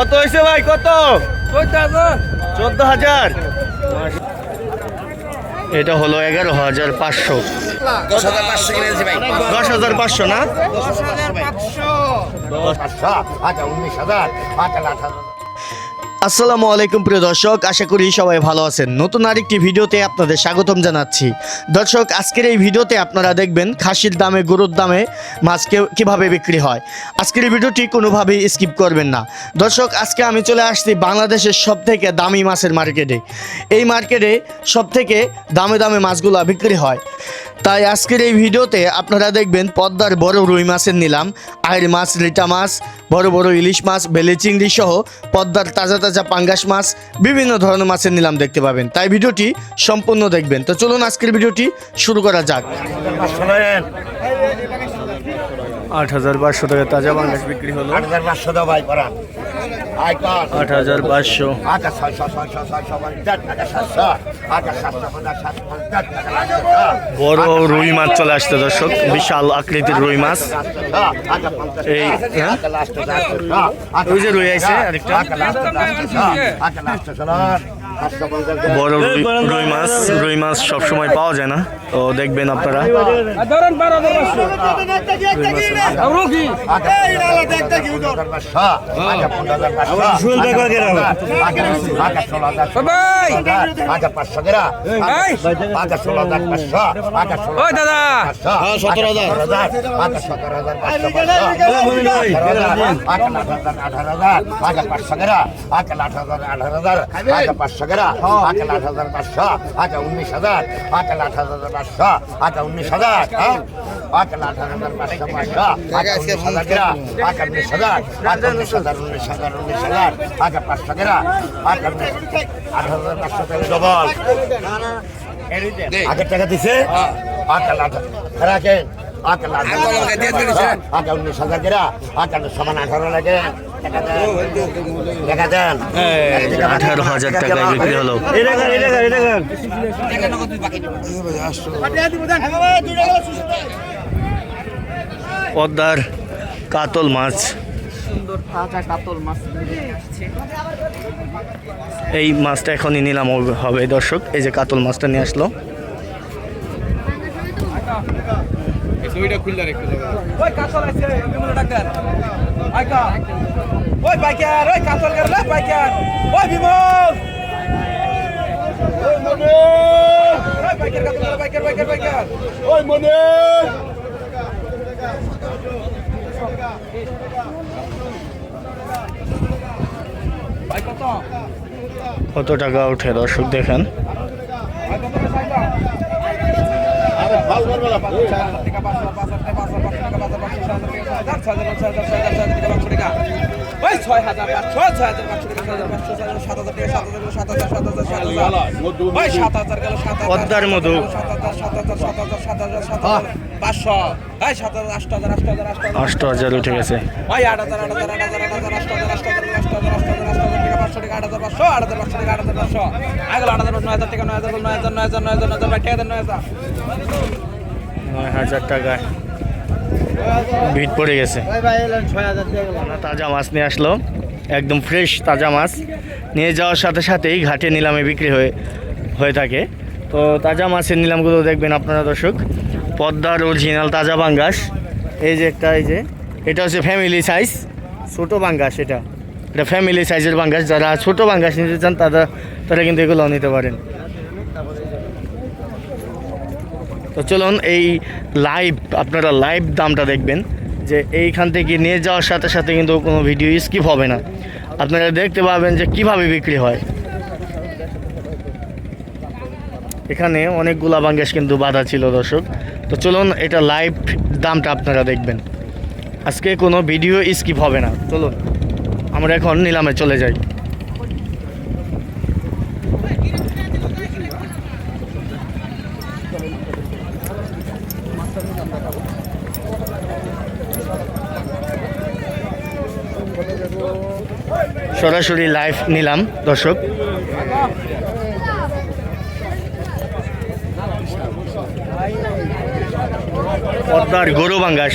কত হয়েছে ভাই কত? চোদ্দ হাজার। এটা হলো এগারো হাজার পাঁচশো। দশ হাজার পাঁচশো না দশ হাজার পাঁচশো না? পাঁচশো। আচ্ছা উনিশ হাজার। আচ্ছা আট হাজার। আসসালামু আলাইকুম প্রিয় দর্শক, আশা করি সবাই ভালো আছেন। নতুন আরেকটি ভিডিওতে আপনাদের স্বাগতম জানাচ্ছি। দর্শক, আজকের এই ভিডিওতে আপনারা দেখবেন খাসির দামে, গরুর দামে মাছ কে- কীভাবে বিক্রি হয়। আজকের এই ভিডিওটি কোনোভাবেই স্কিপ করবেন না। দর্শক, আজকে আমি চলে আসছি বাংলাদেশের সব থেকে দামি মাছের মার্কেটে। এই মার্কেটে সব থেকে দামে দামে মাছগুলো বিক্রি হয়। তাই আজকের এই ভিডিওতে আপনারা দেখবেন পদ্মার বড় রুই মাছের নিলাম আয়ের মাছ, রিটা মাছ, বড় বড় ইলিশ মাছ, বেলে চিংড়ি সহ পদ্মার তাজা তাজা পাঙ্গাস মাছ, বিভিন্ন ধরনের মাছের নিলাম দেখতে পাবেন। তাই ভিডিওটি সম্পূর্ণ দেখবেন। তো চলুন আজকের ভিডিওটি শুরু করা যাক। আট হাজার পাঁচশো টাকা তাজা বাংলাদেশ বিক্রি হলো। আট হাজার পাঁচশো ভাই আট হাজার পাঁচশো। বড় রুই মাছ চলে আসছে দর্শক বিশাল আকৃতির রুই মাছ। এই হ্যাঁ? যে রুই আছে আরেকটা। বড় রুই মাছ রুই মাছ সবসময় পাওয়া যায় না তো দেখবেন আপনারা আট হাজার আট টাকারা আকাল আট হাজার পাঁচশো আটা উনিশ হাজার আকাল আট হাজার পাঁচশো আটা উনিশ হাজার আকাল আট হাজার পাঁচশো পাঁচশো আটা উনিশ হাজার আকা উনিশ হাজার আটা উনিশ হাজার উনিশ হাজার উনিশ হাজার আটা পাঁচ টাকারা আটা আট হাজার পাঁচশো টাকা ডবল আগের টাকা দিছে আকাল আট রাখেন আকাল আট হাজার আটা উনিশ হাজার কেরা আকাল সমান আঠারো লাগে আঠারো হাজার টাকায় বিক্রি হলো পদ্মার কাতল মাছ। এই মাছটা এখনই নিলাম হবে দর্শক। এই যে কাতল মাছটা নিয়ে আসলো। ওই কাতল আছে বিমল ডাক্তার। আইকা ওই বাইকার ওই কাতল গেল বাইকার ওই বিমল ওই মনে ওই বাইকার কাতল গেল বাইকার বাইকার বাইকার ওই মনে। ভাই কত? কত টাকা উঠে দর্শক দেখেন ভাই কত সাইডা ওই ছয় হাজার পাঁচশো ছয় হাজার পাঁচশো টাকা ছয় হাজার পাঁচশো সাত হাজার টাকা সাত হাজার সাত হাজার সাত হাজার সাত হাজার ওই সাত হাজার গেল সাত হাজার মধু। সাত হাজার সাত হাজার সাত হাজার সাত হাজার সাত হাজার পাঁচশো এই সাত হাজার আট হাজার আট হাজার আট হাজার আষ্ট হাজার উঠে গেছে ওই আট হাজার আট হাজার আট হাজার আট হাজার আট হাজার আট হাজার আট হাজার পাঁচশো টাকা আট হাজার পাঁচশো, আট হাজার পাঁচশো টাকা আট হাজার পাঁচশো। আগলো আট হাজার, নয় হাজার টাকা নয় হাজার নয় হাজার নয় হাজার নয় হাজার নয় হাজার টাকা নয় হাজার নয় হাজার টাকায়। ভিড় পড়ে গেছে। তাজা মাছ নিয়ে আসলো। একদম ফ্রেশ তাজা মাছ। নিয়ে যাওয়ার সাথে সাথেই ঘাটে নিলামে বিক্রি হয়ে হয়ে থাকে। তো তাজা মাছের নিলামগুলো দেখবেন আপনারা দর্শক। পদ্মার অরিজিনাল তাজা বাঙ্গাস এই যে একটা, এই যে, এটা হচ্ছে ফ্যামিলি সাইজ ছোটো বাঙ্গাস এটা। এটা ফ্যামিলি সাইজের বাঙ্গাস, যারা ছোটো বাঙ্গাস নিতে চান, তারা তারা কিন্তু এগুলো নিতে পারেন। তো চলুন, এই লাইভ আপনারা লাইভ দামটা দেখবেন, যে এইখান থেকে নিয়ে যাওয়ার সাথে সাথে কিন্তু কোনো ভিডিও স্কিপ হবে না। আপনারা দেখতে পাবেন যে কীভাবে বিক্রি হয়। এখানে অনেকগুলা বাঙ্গাস কিন্তু বাধা ছিল, দর্শক। তো চলুন, এটা লাইভ দামটা আপনারা দেখবেন। আজকে কোনো ভিডিও স্কিপ হবে না। চলুন। আমরা এখন নিলামে চলে যাই। সরাসরি লাইভ নিলাম দর্শক। পদ্মার গরু বাঙ্গাস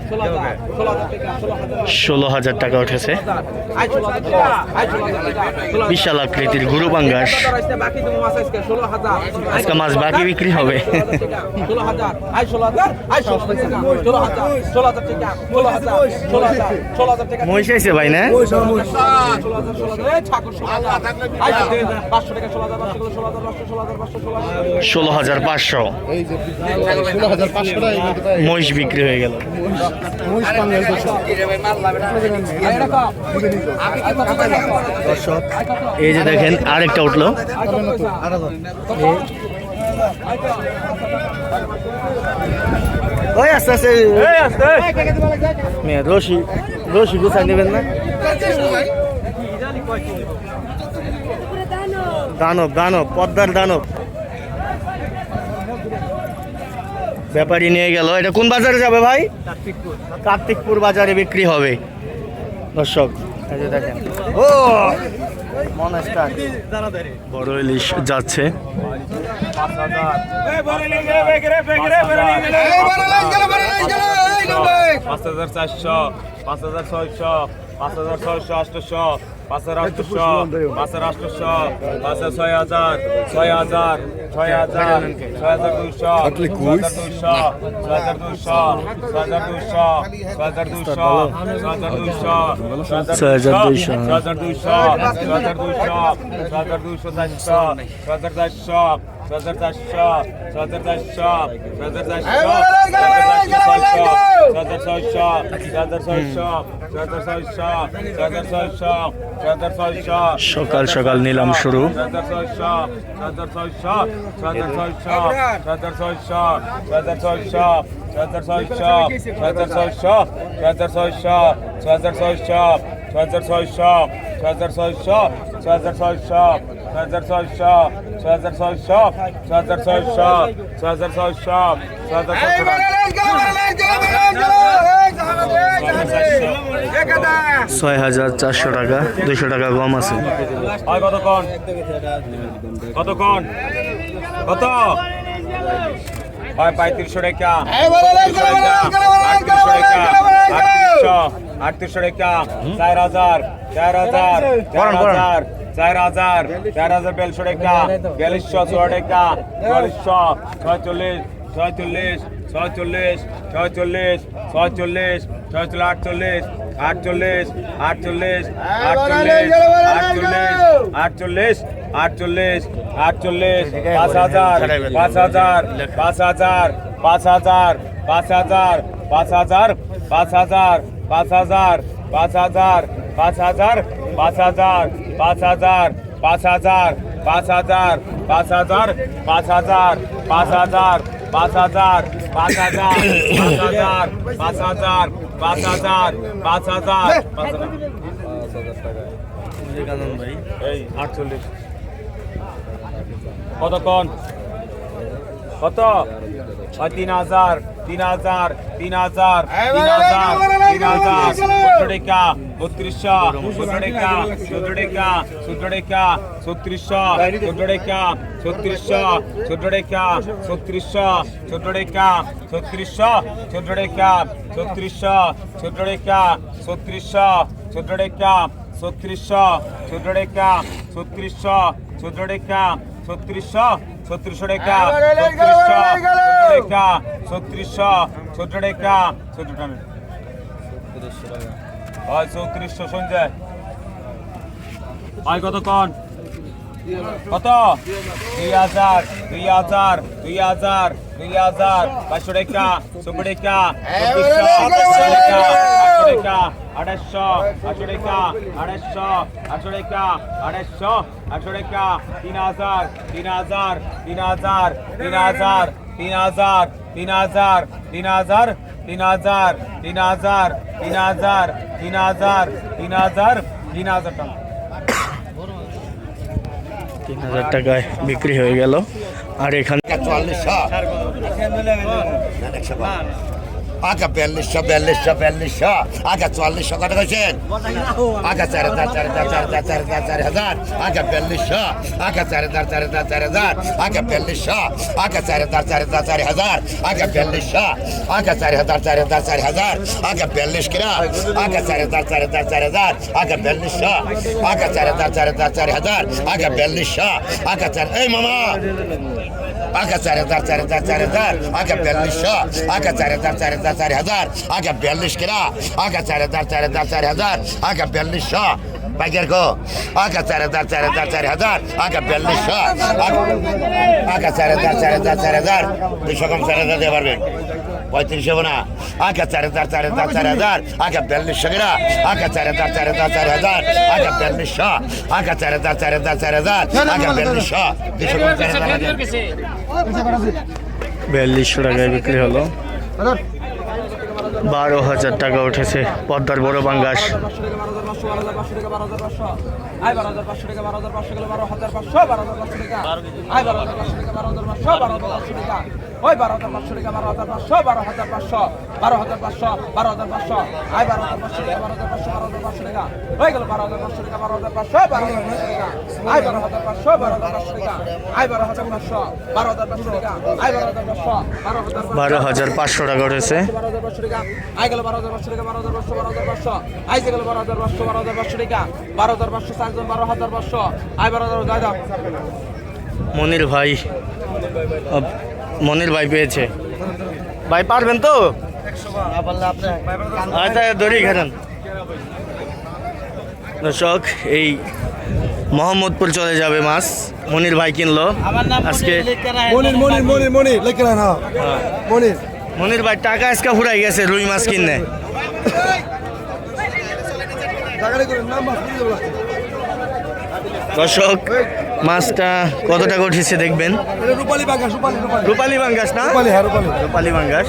ষোলো হাজার টাকা উঠেছে। বিশাল আকৃতির গুরু বাঙ্গাস। আজকে মাছ বাকি বিক্রি হবে। ভাই, না? ষোলো হাজার পাঁচশো। মহিষ বিক্রি হয়ে গেল। দর্শক এই যে দেখেন আরেকটা উঠল। ওই আস্তে আস্তে মেয়ে, রশি রশি গুছা নেবেন না? দানব দানব পদ্মার দানব। ব্যাপারী নিয়ে গেল। এটা কোন বাজারে যাবে ভাই? কার্তিকপুর। বাজারে বিক্রি হবে। দর্শক এই যে দেখেন। ও! মনস্টার। বড় ইলিশ যাচ্ছে। পাঁচ হাজার। চারশো পাঁচ হাজার ছয়শো। পাঁচ হাজার ছয়শো আটশো পাঁচ হাজার আটশো পাঁচ হাজার আটশো পাঁচ হাজার ছয় হাজার ছয় হাজার ছয় হাজার ছয় হাজার দুইশো ছয় হাজার দুইশো ছয় হাজার দুইশো ছয় হাজার দুইশো ছয় হাজার দুইশো ছয় হাজার দুইশো ছয় হাজার দুইশো। ছয় হাজার দুইশো ছয় হাজার দুইশো ছয় হাজার দুইশো ছয় হাজার চারশো ছয় হাজার চারশো ছয় হাজার চারশো ছয় হাজার চারশো ছয় হাজার ছয়শো ছয় হাজার ছয়শো ছয় হাজার ছয়শো ছয় হাজার ছয়শো সকাল সকাল নিলাম শুরু ছয় হাজার ছয়শো ছয় হাজার ছয়শো ছয় হাজার ছয়শো ছয় হাজার ছয়শো ছয় হাজার ছয়শো ছয় হাজার ছয়শো ছয় হাজার ছয়শো ছয় হাজার ছয়শো ছয় হাজার ছয়শো ছয় হাজার ছয়শো ছয় হাজার ছয়শো ছয় হাজার ছয়শো ছয় হাজার ছয়শো ছয় হাজার ছয়শো ছয় হাজার ছয়শো ছয় হাজার ছয়শো ছয় হাজার ছয় হাজার চারশো টাকা দুশো টাকা কম আছে হয় কতক্ষণ কতক্ষণ কত হয় পঁয়ত্রিশশো টাকা আটত্রিশশো আটত্রিশশো টাকা চার হাজার চার হাজার চার হাজার চার হাজার চার হাজার বিয়াল্লিশশো টাকা বিয়াল্লিশশো ষোলো টাকা চুয়াল্লিশশো ছয়চল্লিশ ছয়চল্লিশ ছয়চল্লিশ ছয়চল্লিশ ছয়চল্লিশ ছয়চল্লিশ আটচল্লিশ আটচল্লিশ আটচল্লিশ আটচল্লিশ আটচল্লিশ আটচল্লিশ আটচল্লিশ পাঁচ হাজার পাঁচ হাজার পাঁচ হাজার পাঁচ হাজার পাঁচ হাজার পাঁচ হাজার পাঁচ হাজার পাঁচ হাজার পাঁচ হাজার পাঁচ হাজার পাঁচ হাজার পাঁচ হাজার পাঁচ হাজার পাঁচ হাজার পাঁচ হাজার পাঁচ হাজার পাঁচ হাজার পাঁচ হাজার পাঁচ হাজার পাঁচ হাজার পাঁচ হাজার পাঁচ হাজার পাঁচ হাজার এই আটচল্লিশ কতক্ষণ কত হয় তিন হাজার তিন হাজার তিন হাজার তিন হাজার তিন হাজার সত্তর টাকা বত্রিশশো সত্তর টাকা সত্তর টাকা সত্তর টাকা ছত্রিশশো সত্তর টাকা ছত্রিশশো সত্তর টাকা ছত্রিশশো সত্তর টাকা ছত্রিশশো সত্তর টাকা ছত্রিশশো সত্তর টাকা ছত্রিশশো সত্তর টাকা ছত্রিশশো সত্তর টাকা ছত্রিশশো সত্তর টাকা ছত্রিশশো ছত্রিশশো টাকা ছত্রিশশো টাকা ছত্রিশশো চোদ্দ টাকা চোদ্দ টাকা। হয় চৌত্রিশশো সঞ্জয়। হয় কতক্ষণ? কত দুই হাজার দুই হাজার দুই হাজার দুই হাজার পাঁচশো টাকা চব্বিশ টাকা চব্বিশশো আটশো টাকা আড়াইশো আটশো টাকা আড়াইশো আটশো টাকা আড়াইশো আটশো টাকা তিন হাজার তিন হাজার তিন হাজার তিন হাজার তিন হাজার তিন হাজার তিন হাজার তিন হাজার তিন হাজার তিন হাজার তিন হাজার তিন হাজার তিন হাজার টাকা তিন হাজার টাকায় বিক্রি হয়ে গেল। আর এখানে আগে বিয়াল্লিশশো বিয়াল্লিশশো বিয়াল্লিশশো আগে চুয়াল্লিশশো কত কইছেন আগে চার হাজার চার হাজার চার হাজার চার হাজার চার হাজার আগে বিয়াল্লিশশো আগে চার হাজার চার হাজার চার হাজার আগে বিয়াল্লিশশো আগে চার হাজার চার হাজার চার হাজার আগে বিয়াল্লিশশো আগে চার হাজার চার হাজার চার হাজার আগে বিয়াল্লিশ কিনা আগে চার হাজার চার হাজার চার হাজার আগে বিয়াল্লিশশো আগে চার হাজার চার হাজার চার হাজার আগে বিয়াল্লিশশো আগে চার এই মামা Haka dar dar dar dar dar. Haka berliş şa. Haka dar dar dar dar dar dar. Haka berliş kira. Haka dar dar dar dar dar dar. Haka berliş şa. Bakır ko. Haka dar dar dar dar dar dar. Haka berliş şa. Haka dar dar dar dar dar dar. Bir şakam sana da de var benim. পঁয়ত্রিশ হব না আগে চার হাজার চার হাজার চার হাজার আগে বিয়াল্লিশশো কিনা আগে চার হাজার চার হাজার চার হাজার আগে বিয়াল্লিশশো আগে চার হাজার চার হাজার চার হাজার আগে বিয়াল্লিশশো বিয়াল্লিশশো টাকায় বিক্রি হলো বারো হাজার টাকা উঠেছে পদ্মার বড় বাঙ্গাস পাঁচশো টাকা আয় আয় ওই বারো হাজার পাঁচশো টাকা বারো হাজার পাঁচশো বারো হাজার পাঁচশো বারো হাজার পাঁচশো বারো হাজার পাঁচশো আয় বারো হাজার পাঁচশো টাকা বারো হাজার পাঁচশো বারো হাজার পাঁচশো টাকা হয়ে গেল বারো হাজার পাঁচশো টাকা বারো হাজার পাঁচশো বারো হাজার পাঁচশো টাকা আয় বারো হাজার পাঁচশো বারো হাজার পাঁচশো টাকা আয় বারো হাজার পাঁচশো বারো হাজার পাঁচশো টাকা আয় বারো হাজার পাঁচশো বারো হাজার বারো হাজার পাঁচশো টাকা উঠেছে বারো হাজার পাঁচশো টাকা আই গেল বারো হাজার পাঁচশো টাকা বারো হাজার পাঁচশো বারো হাজার পাঁচশো আই যে গেল বারো হাজার পাঁচশো বারো হাজার পাঁচশো টাকা বারো হাজার পাঁচশো চারজন বারো হাজার পাঁচশো আই বারো হাজার মনির ভাই মনির ভাই পেয়েছে। ভাই পারবেন তো? আচ্ছা দড়ি ঘেরেন দর্শক এই মোহাম্মদপুর চলে যাবে মাছ। মনির ভাই কিনলো। আজকে মনির মনির মনির মনির লেখে মনির। মনির ভাই টাকা আজকে ফুরাই গেছে রুই মাছ কিনে দর্শক মাছটা কতটা টাকা উঠেছে দেখবেন রূপালী বাঙ্গাস রূপালী রূপালী। বাঙ্গাস না? রূপালী হ্যাঁ রূপালী। রূপালী বাঙ্গাস